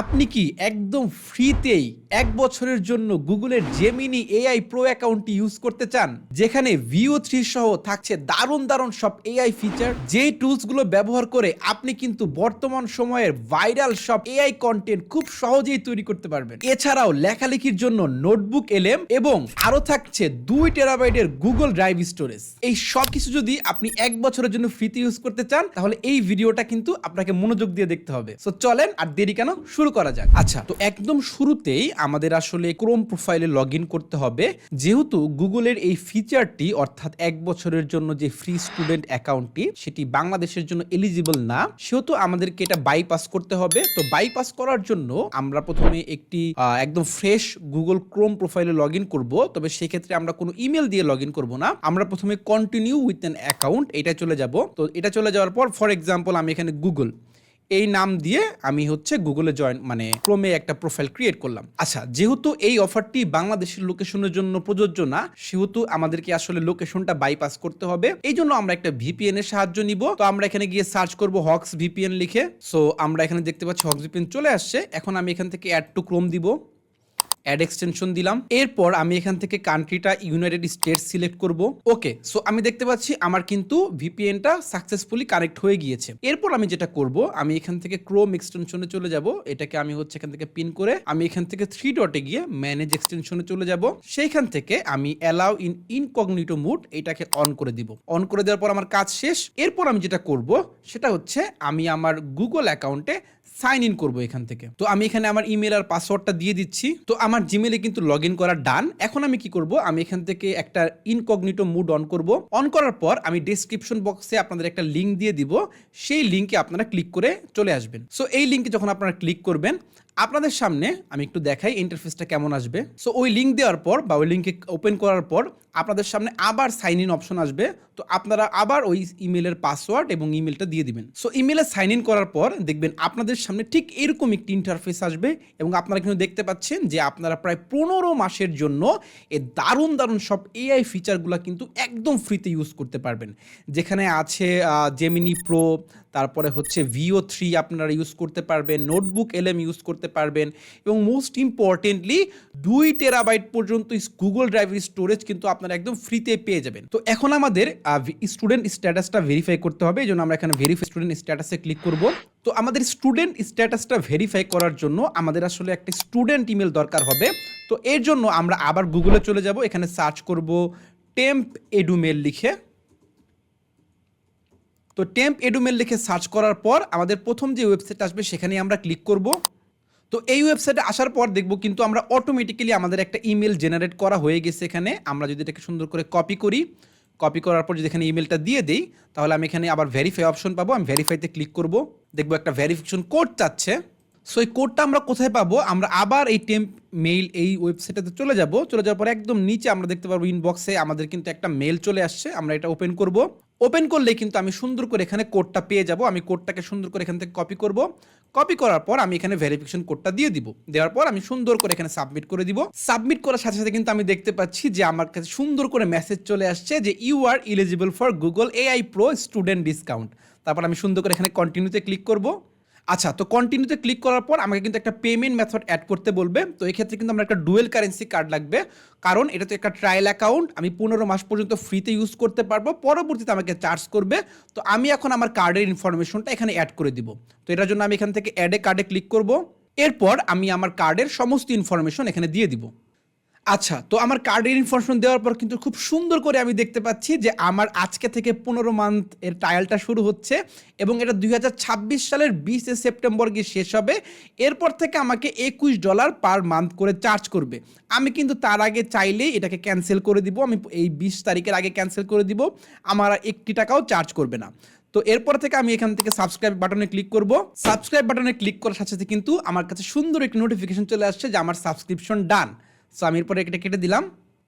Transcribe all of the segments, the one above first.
আপনি কি একদম ফ্রিতেই এক বছরের জন্য গুগলের জেমিনি এআই প্রো অ্যাকাউন্টটি ইউজ করতে চান? যেখানে ভিও থ্রি সহ থাকছে দারুণ দারুণ সব এআই ফিচার যেই টুলসগুলো ব্যবহার করে আপনি কিন্তু বর্তমান সময়ের ভাইরাল সব এআই কন্টেন্ট খুব সহজেই তৈরি করতে পারবেন। এছাড়াও লেখালেখির জন্য নোটবুক এলএম এবং আরও থাকছে দুই টেরাবাইটের গুগল ড্রাইভ স্টোরেজ। এই সব কিছু যদি আপনি এক বছরের জন্য ফ্রিতে ইউজ করতে চান, তাহলে এই ভিডিওটা কিন্তু আপনাকে মনোযোগ দিয়ে দেখতে হবে। সো চলেন আর দেরি কেন শুরু করা যাক। আচ্ছা তো একদম শুরুতেই আমাদের আসলে ক্রোম প্রোফাইলে লগ করতে হবে। যেহেতু গুগলের এই ফিচারটি অর্থাৎ এক বছরের জন্য যে ফ্রি স্টুডেন্ট অ্যাকাউন্টটি সেটি বাংলাদেশের জন্য এলিজিবল না, সেহেতু আমাদেরকে এটা বাইপাস করতে হবে। তো বাইপাস করার জন্য আমরা প্রথমে একটি একদম ফ্রেশ গুগল ক্রোম প্রোফাইলে লগ ইন করব। তবে সেক্ষেত্রে আমরা কোনো ইমেল দিয়ে লগ ইন করব না। আমরা প্রথমে কন্টিনিউ উইথ অ্যান অ্যাকাউন্ট এটা চলে যাব। তো এটা চলে যাওয়ার পর ফর এক্সাম্পল আমি এখানে গুগল এই নাম দিয়ে আমি হচ্ছে গুগলে জয়েন মানে ক্রমে একটা প্রোফাইল ক্রিয়েট করলাম। আচ্ছা যেহেতু এই অফারটি বাংলাদেশের লোকেশনের জন্য প্রযোজ্য না, সেহেতু আমাদেরকে আসলে লোকেশনটা বাইপাস করতে হবে। এই জন্য আমরা একটা ভিপিএন এর সাহায্য নিব। তো আমরা এখানে গিয়ে সার্চ করব হক্স ভিপিএন লিখে। সো আমরা এখানে দেখতে পাচ্ছি হক্স ভিপিএন চলে আসছে। এখন আমি এখান থেকে অ্যাড টু ক্রোম দিব। অ্যাড এক্সটেনশন দিলাম। এরপর আমি এখান থেকে কান্ট্রিটা ইউনাইটেড স্টেটস সিলেক্ট করব। ওকে সো আমি দেখতে পাচ্ছি আমার কিন্তু ভিপিএনটা সাকসেসফুলি কানেক্ট হয়ে গিয়েছে। এরপর আমি যেটা করব, আমি এখান থেকে ক্রোম এক্সটেনশনে চলে যাব। এটাকে আমি হচ্ছে এখান থেকে পিন করে আমি এখান থেকে থ্রি ডটে গিয়ে ম্যানেজ এক্সটেনশনে চলে যাব। সেইখান থেকে আমি অ্যালাউ ইন ইনকগনিটো মুড এটাকে অন করে দিব। অন করে দেওয়ার পর আমার কাজ শেষ। এরপর আমি যেটা করব, সেটা হচ্ছে আমি আমার গুগল অ্যাকাউন্টে সাইন ইন করব এখান থেকে। তো আমি এখানে আমার ইমেল আর পাসওয়ার্ডটা দিয়ে দিচ্ছি। তো আমার জিমেলে কিন্তু লগ ইন করা ডান এখন আমি কি করব? আমি এখান থেকে একটা ইনকগনিটো মুড অন করব। অন করার পর আমি ডিসক্রিপশন বক্সে আপনাদের একটা লিঙ্ক দিয়ে দিব। সেই লিঙ্কে আপনারা ক্লিক করে চলে আসবেন। সো এই লিঙ্কে যখন আপনারা ক্লিক করবেন আপনাদের সামনে আমি একটু দেখাই ইন্টারফেসটা কেমন আসবে। সো ওই লিঙ্ক দেওয়ার পর বা ওই লিঙ্কে ওপেন করার পর আপনাদের সামনে আবার সাইন ইন অপশন আসবে। তো আপনারা আবার ওই ইমেলের পাসওয়ার্ড এবং ইমেলটা দিয়ে দিবেন। সো ইমেলে সাইন ইন করার পর দেখবেন আপনাদের সামনে ঠিক এরকম একটি ইন্টারফেস আসবে এবং আপনারা কিন্তু দেখতে পাচ্ছেন যে আপনারা প্রায় পনেরো মাসের জন্য এ দারুণ দারুণ সব এআই ফিচারগুলো কিন্তু একদম ফ্রিতে ইউজ করতে পারবেন। যেখানে আছে জেমিনি প্রো তারপরে হচ্ছে ভিও থ্রি আপনারা ইউজ করতে পারবেন নোটবুক এলএম ইউজ করতে পারবেন। এবং মোস্ট ইম্পর্টেন্টলি দুই টেরাবাইট পর্যন্ত গুগল ড্রাইভের স্টোরেজ কিন্তু আপনারা একদম ফ্রিতে পেয়ে যাবেন। তো এখন আমাদের স্টুডেন্ট স্ট্যাটাসটা ভেরিফাই করতে হবে। এই জন্য আমরা এখানে ভেরিফাই স্টুডেন্ট স্ট্যাটাসে ক্লিক করব। তো আমাদের স্টুডেন্ট স্ট্যাটাসটা ভেরিফাই করার জন্য আমাদের আসলে একটা স্টুডেন্ট ইমেল দরকার হবে। তো এর জন্য আমরা আবার গুগলে চলে যাব। এখানে সার্চ করব টেম্প এডুমেল লিখে। তো টেম্প এডুমেল লিখে সার্চ করার পর আমাদের প্রথম যে ওয়েবসাইট আসবে সেখানে আমরা ক্লিক করব। তো এই ওয়েবসাইটে আসার পর দেখব কিন্তু আমরা অটোমেটিক্যালি আমাদের একটা ইমেল জেনারেট করা হয়ে গেছে এখানে। আমরা যদি এটাকে সুন্দর করে কপি করি কপি করার পর যদি এখানে ইমেলটা দিয়ে দিই, তাহলে আমি এখানে আবার ভেরিফাই অপশন পাবো। আমি ভেরিফাইতে ক্লিক করব। দেখব একটা ভেরিফিকেশন কোড চাচ্ছে। সো এই কোডটা আমরা কোথায় পাবো? আমরা আবার এই টেম্প মেইল এই ওয়েবসাইটে চলে যাব। চলে যাওয়ার পর একদম নিচে আমরা দেখতে পারব ইনবক্সে আমাদের কিন্তু একটা মেল চলে আসছে। আমরা এটা ওপেন করব। ওপেন করলেই কিন্তু আমি সুন্দর করে এখানে কোডটা পেয়ে যাব। আমি কোডটাকে সুন্দর করে এখান থেকে কপি করব। কপি করার পর আমি এখানে ভেরিফিকেশন কোডটা দিয়ে দিব। দেওয়ার পর আমি সুন্দর করে এখানে সাবমিট করে দিব। সাবমিট করার সাথে সাথে কিন্তু আমি দেখতে পাচ্ছি যে আমার কাছে সুন্দর করে মেসেজ চলে আসছে যে you are eligible for Google AI pro student discount তারপর আমি সুন্দর করে এখানে কন্টিনিউতে ক্লিক করব। আচ্ছা তো কন্টিনিউতে ক্লিক করার পর আমাকে কিন্তু একটা পেমেন্ট মেথড অ্যাড করতে বলবে। তো এই ক্ষেত্রে কিন্তু আমার একটা ডুয়েল কারেন্সি কার্ড লাগবে। কারণ এটা তো একটা ট্রায়াল অ্যাকাউন্ট আমি পনেরো মাস পর্যন্ত ফ্রিতে ইউজ করতে পারব, পরবর্তীতে আমাকে চার্জ করবে। তো আমি এখন আমার কার্ডের ইনফরমেশনটা এখানে অ্যাড করে দিব। তো এটার জন্য আমি এখান থেকে অ্যাডে কার্ডে ক্লিক করব। এরপর আমি আমার কার্ডের সমস্ত ইনফরমেশন এখানে দিয়ে দিব। আচ্ছা তো আমার কার্ডের ইনফরমেশন দেওয়ার পর কিন্তু খুব সুন্দর করে আমি দেখতে পাচ্ছি যে আমার আজকে থেকে পনেরো মান্থ এর ট্রায়ালটা শুরু হচ্ছে এবং এটা দুই হাজার ছাব্বিশ সালের বিশে সেপ্টেম্বর গিয়ে শেষ হবে। এরপর থেকে আমাকে একুশ ডলার পার মান্থ করে চার্জ করবে। আমি কিন্তু তার আগে চাইলেই এটাকে ক্যান্সেল করে দিব। আমি এই বিশ তারিখের আগে ক্যান্সেল করে দিব। আমার একটি টাকাও চার্জ করবে না। তো এরপর থেকে আমি এখান থেকে সাবস্ক্রাইব বাটনে ক্লিক করব। সাবস্ক্রাইব বাটনে ক্লিক করার সাথে সাথে কিন্তু আমার কাছে সুন্দর একটি নোটিফিকেশন চলে আসছে যে আমার সাবস্ক্রিপশন ডান সো আমি এরপরে এটা কেটে দিলাম।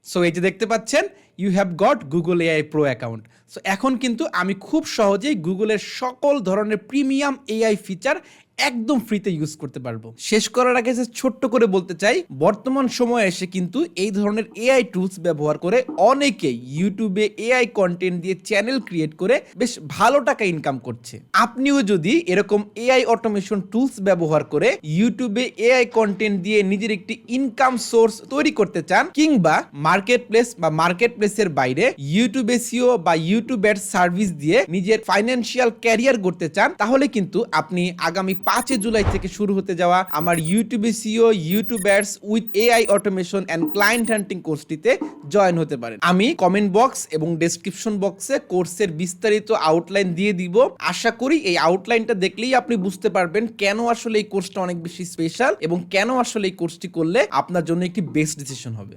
সো এই যে দেখতে পাচ্ছেন you have got Google AI pro account so এখন কিন্তু আমি খুব সহজেই গুগলের সকল ধরনের প্রিমিয়াম এআই ফিচার একদম ফ্রিতে ইউজ করতে পারব। শেষ করার আগে যে ছোট্ট করে বলতে চাই, বর্তমান সময়ে এসে কিন্তু এই ধরনের এআই টুলস ব্যবহার করে অনেকেই ইউটিউবে এআই কন্টেন্ট দিয়ে চ্যানেল ক্রিয়েট করে বেশ ভালো টাকা ইনকাম করছে। আপনিও যদি এরকম এআই অটোমেশন টুলস ব্যবহার করে ইউটিউবে এআই কন্টেন্ট দিয়ে নিজের একটি ইনকাম সোর্স তৈরি করতে চান, কিংবা মার্কেট প্লেস বা মার্কেট প্লেসের বাইরে ইউটিউব এসিও বা ইউটিউব সার্ভিস দিয়ে নিজের ফাইন্যান্সিয়াল ক্যারিয়ার করতে চান, তাহলে কিন্তু আপনি আগামী পাঁচই জুলাই থেকে শুরু হতে যাওয়া আমার YouTube SEO YouTube ads with AI automation and client hunting কোর্সটিতে join হতে পারেন। আমি কমেন্ট বক্স এবং ডেসক্রিপশন বক্সে কোর্সের বিস্তারিত আউটলাইন দিয়ে দিব। আশা করি এই আউটলাইনটা দেখলেই আপনি বুঝতে পারবেন কেন আসলে এই কোর্সটা অনেক বেশি স্পেশাল এবং কেন আসলে এই কোর্সটি করলে আপনার জন্য একটি বেস্ট ডিসিশন হবে।